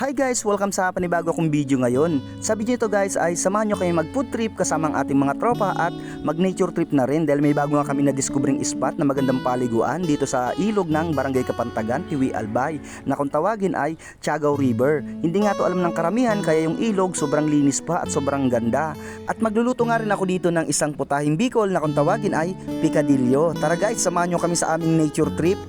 Hi guys! Welcome sa panibago kong video ngayon. Sa video ito guys ay samahan nyo kayo mag food trip kasama ang ating mga tropa at mag nature trip na rin dahil may bago nga kami na discovering spot na magandang paliguan dito sa ilog ng Barangay Kapantagan, Tiwi Albay na kung tawagin ay Tiagaw River. Hindi nga to alam ng karamihan kaya yung ilog sobrang linis pa at sobrang ganda. At magluluto nga rin ako dito ng isang putahing bicol na kung tawagin ay Picadillo. Tara guys, samahan nyo kami sa aming nature trip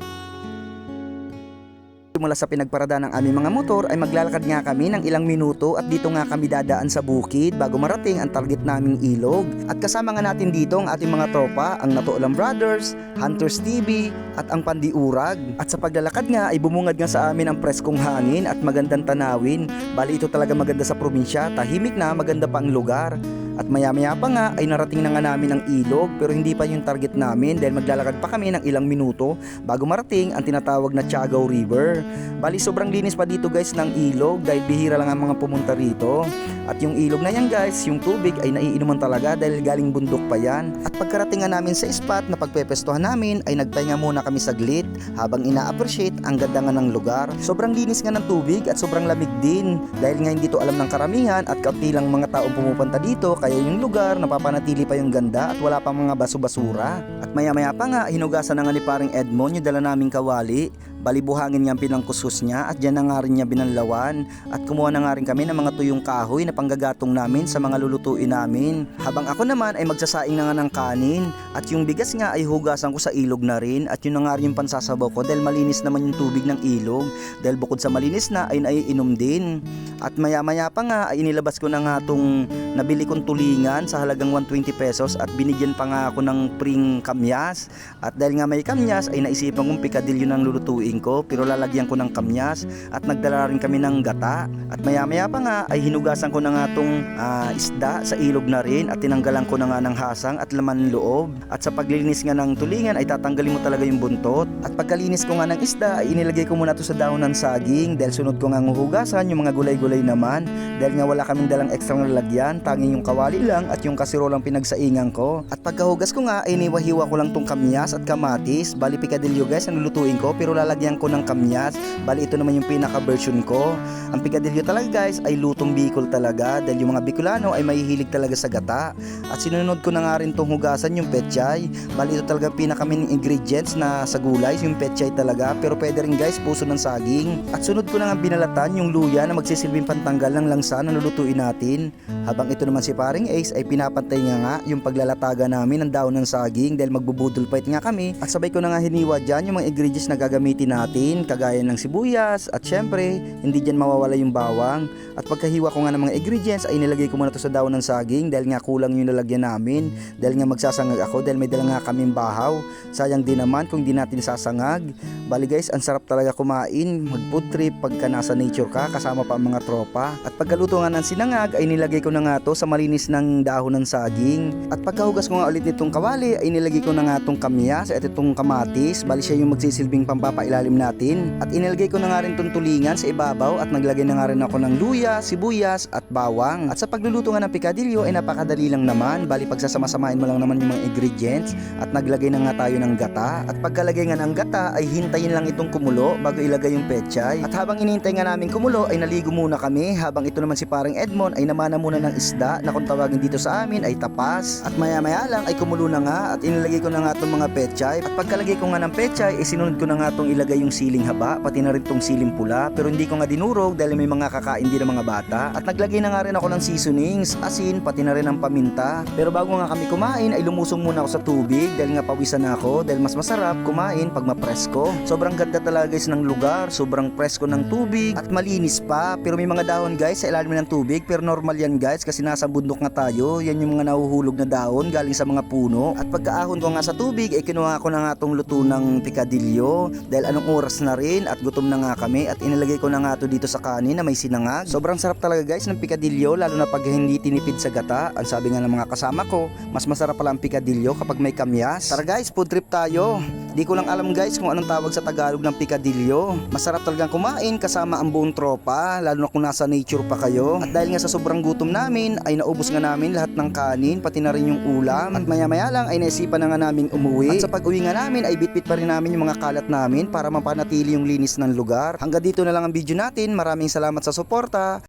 mula sa pinagparada ng aming mga motor ay maglalakad nga kami ng ilang minuto at dito nga kami dadaan sa bukid bago marating ang target naming ilog. At kasama nga natin dito ang ating mga tropa, ang Natuulang Brothers, Hunters TV at ang Pandiurag. At sa paglalakad nga ay bumungad nga sa amin ang preskong hangin at magandang tanawin. Bali ito talaga maganda sa probinsya, tahimik na maganda pa ang lugar. At maya maya pa nga ay narating na nga namin ang ilog pero hindi pa yung target namin dahil maglalakad pa kami ng ilang minuto bago marating ang tinatawag na Tiagaw River. Bali sobrang linis pa dito guys ng ilog dahil bihira lang ang mga pumunta rito. At yung ilog na yan guys, yung tubig ay naiinuman talaga dahil galing bundok pa yan. At pagkarating nga namin sa spot na pagpepestuhan namin ay nagpahinga muna kami saglit habang ina-appreciate ang ganda nga ng lugar. Sobrang linis nga ng tubig at sobrang lamig din dahil nga hindi to alam ng karamihan at kaunti mga taong pumupunta dito kaya yung lugar napapanatili pa yung ganda at wala pang mga baso-basura. At maya maya pa nga hinugasan na nga ni paring Edmond yung dala naming kawali Balibuhangin niya ang pinangkusus niya at dyan na nga rin niya binanlawan. At kumuha na nga rin kami ng mga tuyong kahoy na panggagatong namin sa mga lulutuin namin. Habang ako naman ay magsasaing na nga ng kanin. At yung bigas nga ay hugasan ko sa ilog na rin. At yun na nga rin yung pansasabaw ko dahil malinis naman yung tubig ng ilog. Dahil bukod sa malinis na ay naiinom din. At maya maya pa nga ay inilabas ko na nga tong nabili kong tulingan sa halagang 120 pesos at binigyan pa nga ako ng pring kamyas. At dahil nga may kamyas ay naisipan kong pikadilyo ng lulutuin ko pero lalagyan ko ng kamyas at nagdala rin kami ng gata. At maya maya pa nga ay hinugasan ko na nga tong ah, isda sa ilog na rin at tinanggalan ko na nga ng hasang at laman loob. At sa paglinis nga ng tulingan ay tatanggalin mo talaga yung buntot. At pagkalinis ko nga ng isda ay inilagay ko muna to sa dahon ng saging dahil sunod ko nga hugasan yung mga gulay-gulay naman. Dahil nga wala kaming dalang ekstra na lalagyan tanging yung kawali lang at yung kasirolang pinagsaingan ko. At pagkahugas ko nga ay niwahiwa ko lang tong kamyas at kamatis. Bali pikadilyo guys ang lulutuin ko pero lalagyan ko ng kamyas. Bali ito naman yung pinaka version ko. Ang pikadilyo talaga guys ay lutong bicol talaga. Dahil yung mga bicolano ay mahihilig talaga sa gata. At sinunod ko na nga rin tong hugasan yung petchay bali ito talaga pinaka main ingredients na sa gulay yung petchay talaga. Pero pwede rin guys puso ng saging. At sunod ko na nga binalatan yung luya na magsisilbing pantanggal ng langsa na lulutuin natin. Habang ito naman si paring Ace ay pinapantay niya nga yung paglalataga namin ng daon ng saging dahil magbubudol fight nga kami. At sabay ko na nga hiniwa dyan yung mga ingredients na gagamitin natin kagaya ng sibuyas at syempre hindi dyan mawawala yung bawang. At pagkahiwa ko nga ng mga ingredients ay nilagay ko muna to sa daon ng saging dahil nga kulang yung nalagyan namin. Dahil nga magsasangag ako dahil may dala nga kaming bahaw. Sayang din naman kung di natin sasangag. Bali guys ang sarap talaga kumain. Mag food trip pagka nasa nature ka kasama pa ang mga tropa. At pagkaluto nga ng sinangag ay nilagay ko na nga to sa malinis ng dahon ng saging. At pagkahugas ko nga ulit nitong kawali ay nilagay ko na nga tong kamyas at itong kamatis bali siya yung magsisilbing pampapailalim natin. At inilagay ko na nga rin tong tulingan sa ibabaw at naglagay na nga rin ako ng luya, sibuyas at bawang. At sa pagluluto nga ng pikadilyo ay napakadali lang naman. Bali pagsasama-samahin mo lang naman yung mga ingredients at naglagay na nga tayo ng gata. At pagkalagay nga ng gata ay hintayin lang itong kumulo bago ilagay yung pechay. At habang inihintay nga namin kumulo ay naligo muna kami. Habang ito naman si parang Edmond ay namana muna ng isda na kung tawagin dito sa amin ay tapas. At maya maya lang ay kumulo na nga at inilagay ko na nga itong mga pechay. At pagkalagay ko nga ng pechay ay sinunod ko na nga itong ilagay yung siling haba pati na rin itong siling pula. Pero hindi ko nga dinurog dahil may mga kakain din ng mga bata. At naglagay na nga rin ako ng seasonings asin pati na rin ng paminta. Pero bago nga kami kumain ay lumusong muna ako sa tubig dahil nga pawisan na ako dahil mas masarap kumain pag mapresko. Sobrang ganda talaga guys ng lugar sobrang presko ng tubig at malinis pa. Pero may mga dahon guys sa ilalim ng tubig pero normal yan guys kasi nasa bundok nga tayo. Yan yung mga nahuhulog na dahon galing sa mga puno. At pagkaahon ko nga sa tubig ay kinuha ko na nga tong luto ng pikadilyo dahil anong oras na rin? At gutom na nga kami. At inilagay ko na nga to dito sa kanin na may sinangag. Sobrang sarap talaga guys ng pikadilyo lalo na pag hindi tinipid sa gata. Ang sabi nga ng mga kasama ko mas masarap pala ang pikadilyo kapag may kamyas. Tara guys food trip tayo Di ko lang alam guys kung anong tawag sa Tagalog ng pikadilyo. Masarap talagang kumain kasama ang buong tropa, lalo na kung nasa nature pa kayo. At dahil nga sa sobrang gutom namin, ay naubos nga namin lahat ng kanin, pati na rin yung ulam. At maya maya lang ay naisipan na nga namin umuwi. At sa pag-uwi nga namin ay bitbit pa rin namin yung mga kalat namin para mapanatili yung linis ng lugar. Hanggang dito na lang ang video natin. Maraming salamat sa suporta.